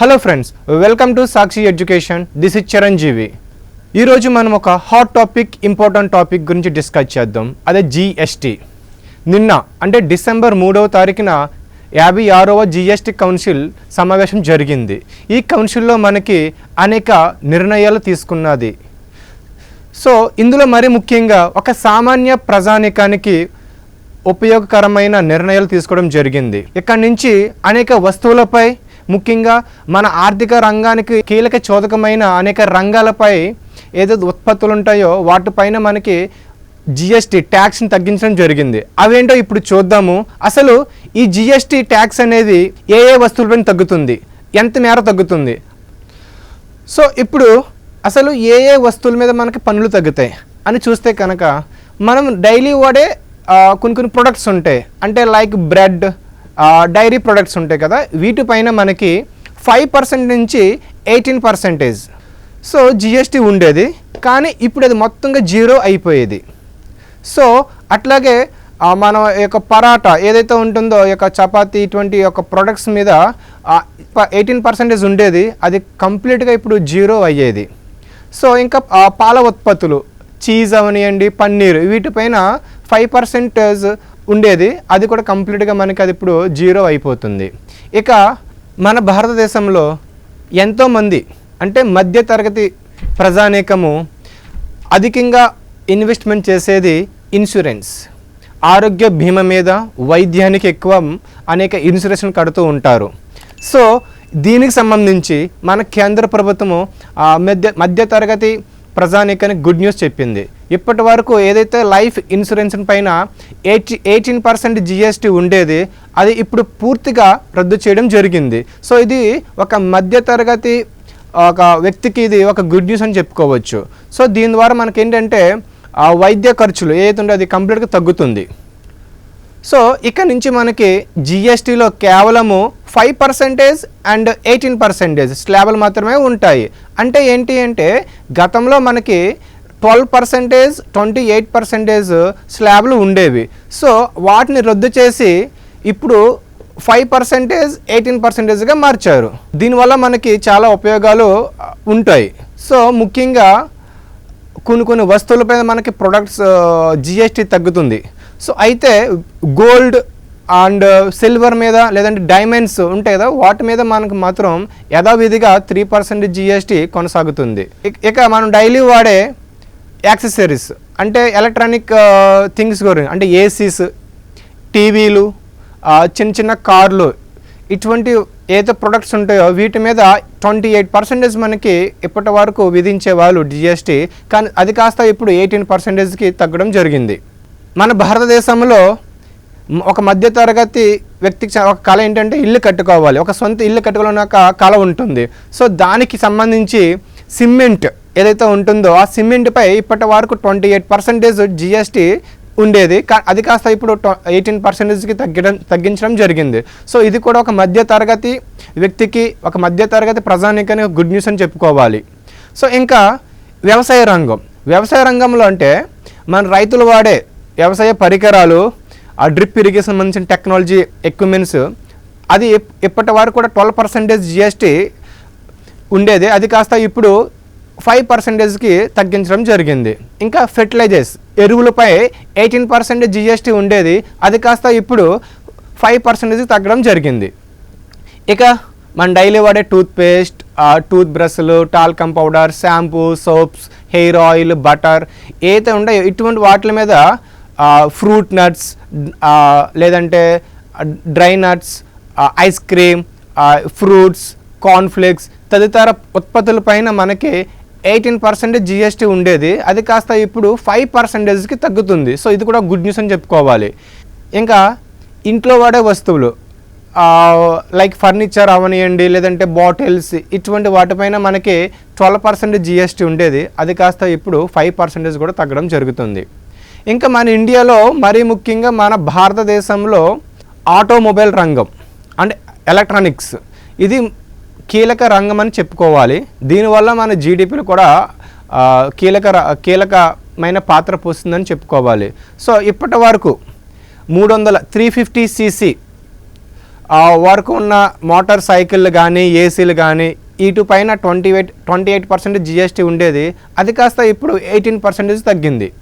Hello friends welcome to Sakshi education this is Chiranjeevi ఈరోజు మనం ఒక హాట్ టాపిక్ ఇంపార్టెంట్ టాపిక్ గురించి discuss చేద్దాం. అదే జిఎస్టీ నిన్న అంటే డిసెంబర్ మూడవ తారీఖున యాభై ఆరవ జిఎస్టీ కౌన్సిల్ సమావేశం జరిగింది. ఈ కౌన్సిల్లో మనకి అనేక నిర్ణయాలు తీసుకున్నది. సో ఇందులో మరి ముఖ్యంగా ఒక సామాన్య ప్రజానికానికి ఉపయోగకరమైన నిర్ణయాలు తీసుకోవడం జరిగింది. ఇక్కడి నుంచి అనేక వస్తువులపై ముఖ్యంగా మన ఆర్థిక రంగానికి కీలక చోదకమైన అనేక రంగాలపై ఏదైతే ఉత్పత్తులు ఉంటాయో వాటిపైన మనకి జిఎస్టీ ట్యాక్స్ని తగ్గించడం జరిగింది. అవేంటో ఇప్పుడు చూద్దాము. అసలు ఈ జిఎస్టీ ట్యాక్స్ అనేది ఏ ఏ వస్తువులపైన తగ్గుతుంది? ఎంత మేర తగ్గుతుంది? సో ఇప్పుడు అసలు ఏ ఏ వస్తువుల మీద మనకి పన్నులు తగ్గుతాయి అని చూస్తే కనుక మనం డైలీ వాడే కొన్ని కొన్ని ప్రొడక్ట్స్ ఉంటాయి. అంటే లైక్ బ్రెడ్ డైరీ ప్రొడక్ట్స్ ఉంటాయి కదా. వీటిపైన మనకి ఫైవ్ పర్సెంట్ నుంచి ఎయిటీన్ పర్సెంటేజ్ సో జిఎస్టీ ఉండేది. కానీ ఇప్పుడు అది మొత్తంగా జీరో అయిపోయేది. సో అట్లాగే మన యొక్క పరాటా ఏదైతే ఉంటుందో యొక్క చపాతీ ఇటువంటి యొక్క ప్రొడక్ట్స్ మీద ఎయిటీన్ పర్సెంటేజ్ ఉండేది. అది కంప్లీట్గా ఇప్పుడు జీరో అయ్యేది. సో ఇంకా పాల ఉత్పత్తులు చీజ్ అవనియండి పన్నీర్ వీటిపైన ఫైవ్ పర్సెంటేజ్ ఉండేది. అది కూడా కంప్లీట్గా మనకి అది ఇప్పుడు జీరో అయిపోతుంది. ఇక మన భారతదేశంలో ఎంతోమంది అంటే మధ్యతరగతి ప్రజానీకము అధికంగా ఇన్వెస్ట్మెంట్ చేసేది ఇన్సూరెన్స్ ఆరోగ్య బీమా మీద వైద్యానికి ఎక్కువ అనేక ఇన్సూరెన్స్లు కడుతూ ఉంటారు. సో దీనికి సంబంధించి మన కేంద్ర ప్రభుత్వము మధ్య మధ్యతరగతి ప్రజానీకానికి గుడ్ న్యూస్ చెప్పింది. ఇప్పటి వరకు ఏదైతే లైఫ్ ఇన్సూరెన్స్ పైన ఎయిటీ ఎయిటీన్ పర్సెంట్ జిఎస్టీ ఉండేది అది ఇప్పుడు పూర్తిగా రద్దు చేయడం జరిగింది. సో ఇది ఒక మధ్యతరగతి ఒక వ్యక్తికి ఇది ఒక గుడ్ న్యూస్ అని చెప్పుకోవచ్చు. సో దీని ద్వారా మనకి ఏంటంటే ఆ వైద్య ఖర్చులు ఏదైతే ఉందో అది కంప్లీట్గా తగ్గుతుంది. సో ఇక్కడ నుంచి మనకి జిఎస్టీలో కేవలము five percentage and eighteen percentage స్లాబులు మాత్రమే ఉంటాయి. అంటే ఏంటి అంటే గతంలో మనకి twelve percentage twenty eight percentage స్లాబ్లు ఉండేవి. సో వాటిని రద్దు చేసి ఇప్పుడు ఫైవ్ పర్సెంటేజ్ ఎయిటీన్ పర్సెంటేజ్గా మార్చారు. దీనివల్ల మనకి చాలా ఉపయోగాలు ఉంటాయి. సో ముఖ్యంగా కొన్ని కొన్ని వస్తువులపై మనకి ప్రొడక్ట్స్ జిఎస్టీ తగ్గుతుంది. సో అయితే గోల్డ్ అండ్ సిల్వర్ మీద లేదంటే డైమండ్స్ ఉంటాయి కదా వాటి మీద మనకు మాత్రం యథావిధిగా త్రీ పర్సెంట్ జిఎస్టీ కొనసాగుతుంది. ఇక మనం డైలీ వాడే యాక్సెసరీస్ అంటే ఎలక్ట్రానిక్ థింగ్స్ గురించి అంటే ఏసీస్ టీవీలు చిన్న చిన్న కార్లు ఇటువంటి ఏదో ప్రొడక్ట్స్ ఉంటాయో వీటి మీద ట్వంటీ ఎయిట్ పర్సెంటేజ్ మనకి ఇప్పటి వరకు విధించే వాళ్ళు జిఎస్టీ కానీ అది కాస్త ఇప్పుడు ఎయిటీన్ పర్సెంటేజ్కి తగ్గడం జరిగింది. మన భారతదేశంలో ఒక మధ్యతరగతి వ్యక్తికి ఒక కళ ఏంటంటే ఇల్లు కట్టుకోవాలి ఒక సొంత ఇల్లు కట్టుకోవాలన్న ఒక కళ ఉంటుంది. సో దానికి సంబంధించి సిమెంట్ ఏదైతే ఉంటుందో ఆ సిమెంట్పై ఇప్పటి వరకు ట్వంటీ ఎయిట్ పర్సెంటేజ్ జిఎస్టీ ఉండేది. కా- అది కాస్త ఇప్పుడు ఎయిటీన్ పర్సెంటేజ్కి తగ్గడం తగ్గించడం జరిగింది. సో ఇది కూడా ఒక మధ్య తరగతి వ్యక్తికి ఒక మధ్య తరగతి ప్రజానికానికి గుడ్ న్యూస్ అని చెప్పుకోవాలి. సో ఇంకా వ్యవసాయ రంగం. వ్యవసాయ రంగంలో అంటే మన రైతులు వాడే వ్యవసాయ పరికరాలు ఆ డ్రిప్ ఇరిగేషన్ సంబంధించిన టెక్నాలజీ ఎక్విప్మెంట్స్ అది ఇప్పటి వరకు కూడా ట్వెల్వ్ పర్సెంటేజ్ జిఎస్టీ ఉండేది. అది కాస్త ఇప్పుడు ఫైవ్ పర్సెంటేజ్కి తగ్గించడం జరిగింది. ఇంకా ఫెర్టిలైజర్స్ ఎరువులపై ఎయిటీన్ పర్సెంటేజ్ జిఎస్టీ ఉండేది. అది కాస్త ఇప్పుడు ఫైవ్ పర్సెంటేజ్కి తగ్గడం జరిగింది. ఇక మన డైలీ వాడే టూత్పేస్ట్ టూత్ బ్రష్లు talcum powder shampoo soaps hair oil butter ఏదైతే ఉంటాయో ఇటువంటి వాటి మీద ఫ్రూట్ నట్స్ లేదంటే dry nuts ice cream fruits cornflakes తదితర ఉత్పత్తులపైన మనకి ఎయిటీన్ పర్సెంటేజ్ జిఎస్టీ ఉండేది. అది కాస్త ఇప్పుడు ఫైవ్ పర్సెంటేజ్కి తగ్గుతుంది. సో ఇది కూడా గుడ్ న్యూస్ అని చెప్పుకోవాలి. ఇంకా ఇంట్లో వాడే వస్తువులు లైక్ ఫర్నిచర్ అవనియండి లేదంటే బాటిల్స్ ఇటువంటి వాటిపైన మనకి ట్వెల్వ్ పర్సెంట్ జిఎస్టీ ఉండేది. అది కాస్త ఇప్పుడు ఫైవ్ పర్సెంటేజ్ కూడా తగ్గడం జరుగుతుంది. ఇంకా మన ఇండియాలో మరీ ముఖ్యంగా మన భారతదేశంలో ఆటోమొబైల్ రంగం అంటే ఎలక్ట్రానిక్స్ ఇది కీలక రంగం అని చెప్పుకోవాలి. దీనివల్ల మన జీడిపిలు కూడా కీలక ర- కీలకమైన పాత్ర పోస్తుందని చెప్పుకోవాలి. సో ఇప్పటి వరకు మూడు వందల త్రీ ఫిఫ్టీ సీసీ వరకు ఉన్న మోటార్ సైకిళ్ళు కానీ ఏసీలు కానీ ఇటు పైన twenty eight twenty eight percent GST ఉండేది. అది కాస్త ఇప్పుడు ఎయిటీన్ పర్సెంటేజ్ తగ్గింది.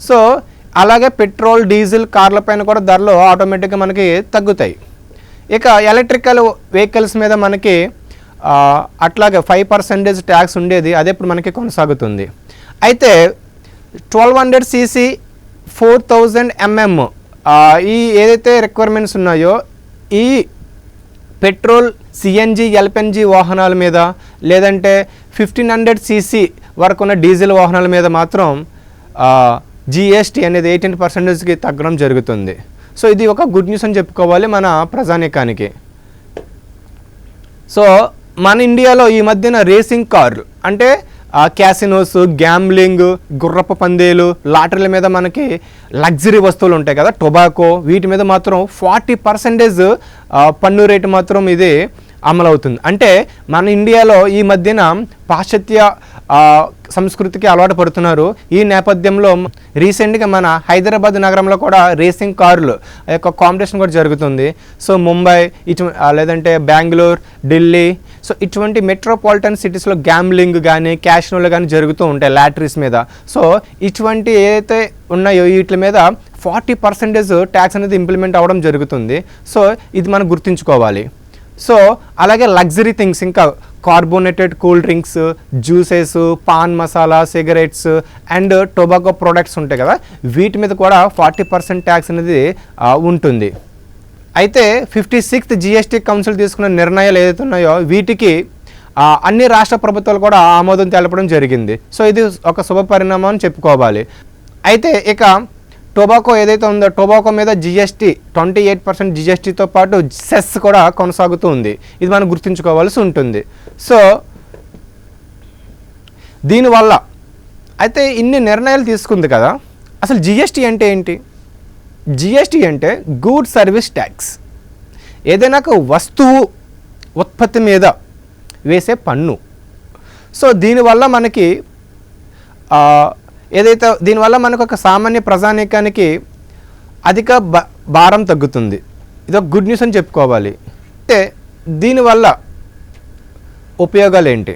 సో అలాగే పెట్రోల్ డీజిల్ కార్ల పైన కూడా ధరలు ఆటోమేటిక్గా మనకి తగ్గుతాయి. ఇక ఎలక్ట్రికల్ వెహికల్స్ మీద మనకి అట్లాగే ఫైవ్ పర్సెంటేజ్ ట్యాక్స్ ఉండేది అదే ఇప్పుడు మనకి కొనసాగుతుంది. అయితే twelve hundred CC four thousand MM ఈ ఏదైతే రిక్వైర్మెంట్స్ ఉన్నాయో ఈ పెట్రోల్ సిఎన్జి ఎల్పిఎన్జి వాహనాల మీద లేదంటే ఫిఫ్టీన్ హండ్రెడ్ సీసీ వరకు ఉన్న డీజిల్ వాహనాల మీద మాత్రం జిఎస్టీ అనేది ఎయిటీన్ పర్సెంటేజ్కి తగ్గడం జరుగుతుంది. సో ఇది ఒక గుడ్ న్యూస్ అని చెప్పుకోవాలి మన ప్రజానీకానికి. సో మన ఇండియాలో ఈ మధ్యన రేసింగ్ కార్లు అంటే క్యాసినోస్ గ్యాంబ్లింగ్ గుర్రపు పందేలు లాటరీల మీద మనకి లగ్జరీ వస్తువులు ఉంటాయి కదా టొబాకో వీటి మీద మాత్రం ఫార్టీ పర్సెంటేజ్ పన్ను రేటు మాత్రం ఇది అమలవుతుంది. అంటే మన ఇండియాలో ఈ మధ్యన పాశ్చాత్య సంస్కృతికి అలవాటు పడుతున్నారు. ఈ నేపథ్యంలో రీసెంట్గా మన హైదరాబాద్ నగరంలో కూడా రేసింగ్ కార్లు యొక్క కాంపిటీషన్ కూడా జరుగుతుంది. సో ముంబై ఇటు లేదంటే బెంగళూరు ఢిల్లీ సో ఇటువంటి మెట్రోపాలిటన్ సిటీస్లో గ్యాంబ్లింగ్ కానీ క్యాషినోలు కానీ జరుగుతూ ఉంటాయి లాటరీస్ మీద. సో ఇటువంటి ఏదైతే ఉన్నాయో వీటి మీద ఫార్టీ పర్సెంటేజ్ ట్యాక్స్ అనేది ఇంప్లిమెంట్ అవ్వడం జరుగుతుంది. సో ఇది మనం గుర్తుంచుకోవాలి. సో అలాగే లగ్జరీ థింగ్స్ ఇంకా carbonated cool drinks juices pan masala cigarettes and tobacco products ఉంటాయి కదా. వీటి మీద కూడా ఫార్టీ పర్సెంట్ ట్యాక్స్ అనేది ఉంటుంది. అయితే ఫిఫ్టీ సిక్స్త్ జిఎస్టీ కౌన్సిల్ తీసుకున్న నిర్ణయాలు ఏదైతే ఉన్నాయో వీటికి అన్ని రాష్ట్ర ప్రభుత్వాలు కూడా ఆమోదం తెలపడం జరిగింది. సో ఇది ఒక శుభ పరిణామం అని చెప్పుకోవాలి. అయితే ఇక టొబాకో ఏదైతే ఉందో టొబాకో మీద జిఎస్టీ ట్వంటీ ఎయిట్ పర్సెంట్ జిఎస్టీతో పాటు సెస్ కూడా కొనసాగుతూ ఉంది. ఇది మనం గుర్తుంచుకోవాల్సి ఉంటుంది. సో దీనివల్ల అయితే ఇన్ని నిర్ణయాలు తీసుకుంది కదా. అసలు జిఎస్టీ అంటే ఏంటి? జిఎస్టీ అంటే గూడ్ సర్వీస్ ట్యాక్స్ ఏదైనా ఒక వస్తువు ఉత్పత్తి మీద వేసే పన్ను. సో దీనివల్ల మనకి ఏదైతే దీనివల్ల మనకు ఒక సామాన్య ప్రజానీకానికి అధిక భారం తగ్గుతుంది. ఇది ఒక గుడ్ న్యూస్ అని చెప్పుకోవాలి. అంటే దీనివల్ల ఉపయోగాలు ఏంటి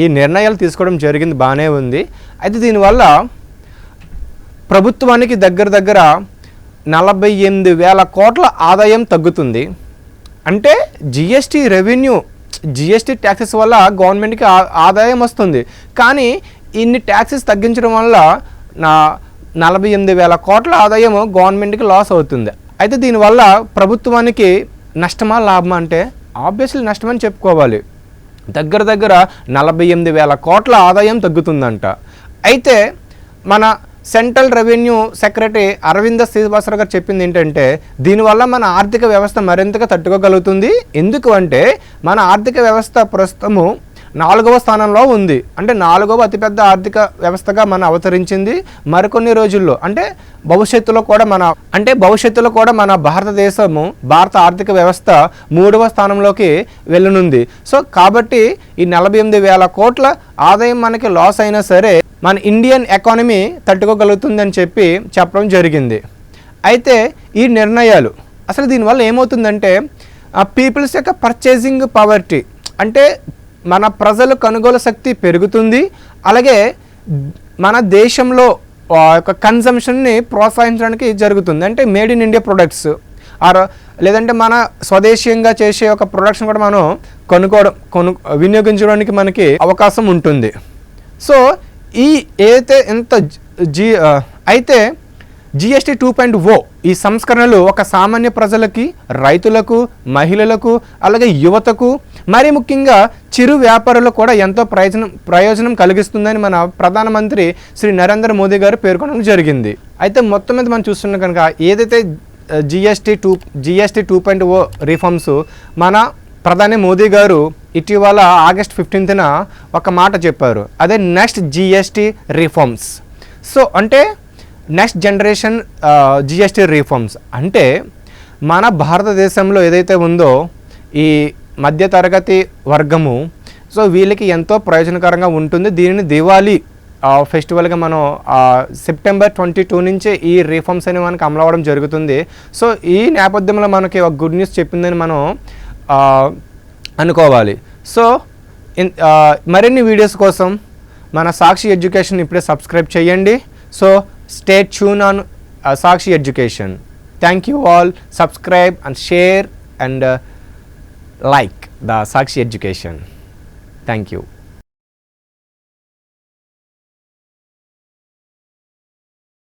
ఈ నిర్ణయాలు తీసుకోవడం జరిగింది బాగానే ఉంది. అయితే దీనివల్ల ప్రభుత్వానికి దగ్గర దగ్గర నలభై ఎనిమిది వేల కోట్ల ఆదాయం తగ్గుతుంది. అంటే జిఎస్టీ రెవెన్యూ జిఎస్టీ ట్యాక్సెస్ వల్ల గవర్నమెంట్కి ఆదాయం వస్తుంది. కానీ ఇన్ని ట్యాక్సెస్ తగ్గించడం వల్ల నా నలభై ఎనిమిది వేల కోట్ల ఆదాయం గవర్నమెంట్కి లాస్ అవుతుంది. అయితే దీనివల్ల ప్రభుత్వానికి నష్టమా లాభమా అంటే ఆబ్వియస్లీ నష్టమని చెప్పుకోవాలి. దగ్గర దగ్గర నలభై ఎనిమిది వేల కోట్ల ఆదాయం తగ్గుతుందంట. అయితే మన central revenue secretary Aravinda Srinivasarao garu చెప్పింది ఏంటంటే దీనివల్ల మన ఆర్థిక వ్యవస్థ మరింతగా తట్టుకోగలుగుతుంది. ఎందుకు అంటే మన ఆర్థిక వ్యవస్థ ప్రస్తుతము నాలుగవ స్థానంలో ఉంది. అంటే నాలుగవ అతిపెద్ద ఆర్థిక వ్యవస్థగా మనం అవతరించింది మరికొన్ని రోజుల్లో. అంటే భవిష్యత్తులో కూడా మన అంటే భవిష్యత్తులో కూడా మన భారతదేశము భారత ఆర్థిక వ్యవస్థ మూడవ స్థానంలోకి వెళ్ళనుంది. సో కాబట్టి ఈ నలభై ఎనిమిది వేల కోట్ల ఆదాయం మనకి లాస్ అయినా సరే మన ఇండియన్ ఎకానమీ తట్టుకోగలుగుతుందని చెప్పి చెప్పడం జరిగింది. అయితే ఈ నిర్ణయాలు అసలు దీనివల్ల ఏమవుతుందంటే పీపుల్స్ యొక్క పర్చేసింగ్ పవర్టీ అంటే మన ప్రజల కొనుగోలు శక్తి పెరుగుతుంది. అలాగే మన దేశంలో యొక్క కన్జంప్షన్ని ప్రోత్సహించడానికి జరుగుతుంది. అంటే made in India products or లేదంటే మన స్వదేశీయంగా చేసే ఒక ప్రొడక్ట్స్ కూడా మనం కొనుక్కోవడం కొను వినియోగించడానికి మనకి అవకాశం ఉంటుంది. సో ఈ ఏదైతే ఎంత జీ అయితే జిఎస్టీ టూ పాయింట్ ఓ ఈ సంస్కరణలు ఒక సామాన్య ప్రజలకి రైతులకు మహిళలకు అలాగే యువతకు మరి ముఖ్యంగా చిరు వ్యాపారులకు కూడా ఎంతో ప్రయోజనం ప్రయోజనం కలిగిస్తుందని మన ప్రధానమంత్రి శ్రీ నరేంద్ర మోదీ గారు పేర్కొనడం జరిగింది. అయితే మొత్తం మీద మనం చూస్తున్నాం కనుక ఏదైతే GST two GST two point O reforms మన ప్రధాని మోదీ గారు ఇటీవల ఆగస్ట్ ఫిఫ్టీన్త్న ఒక మాట చెప్పారు. అదే నెక్స్ట్ జిఎస్టీ రిఫార్మ్స్. సో అంటే నెక్స్ట్ జనరేషన్ జిఎస్టీ రీఫార్మ్స్. అంటే మన భారతదేశంలో ఏదైతే ఉందో ఈ మధ్యతరగతి వర్గము సో వీళ్ళకి ఎంతో ప్రయోజనకరంగా ఉంటుంది. దీనిని దివాళీ ఫెస్టివల్గా మనం సెప్టెంబర్ ట్వంటీ టూ నుంచే ఈ రిఫార్మ్స్ అనేవి మనకి అమలు అవ్వడం జరుగుతుంది. సో ఈ నేపథ్యంలో మనకి ఒక గుడ్ న్యూస్ చెప్పిందని మనం అనుకోవాలి. సో ఇన్- మరిన్ని వీడియోస్ కోసం మన సాక్షి ఎడ్యుకేషన్ ఇప్పుడే సబ్స్క్రైబ్ చేయండి. So stay tuned on uh, Sakshi Education. Thank you all. Subscribe and share and uh, like the Sakshi Education. Thank you.